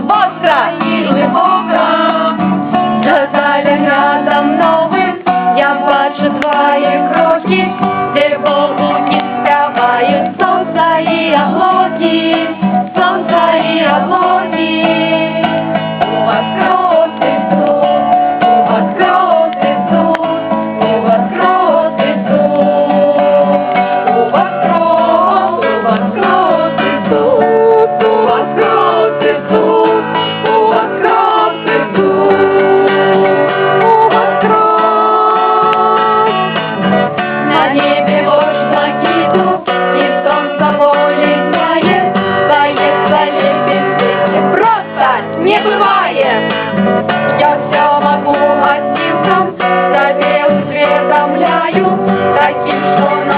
Бобра і глибока, за заліградом новым я бачу твои кроки, где богу спявають солнца и яблоки. Я вся могу одним сам, себе усведомляю, таким, что на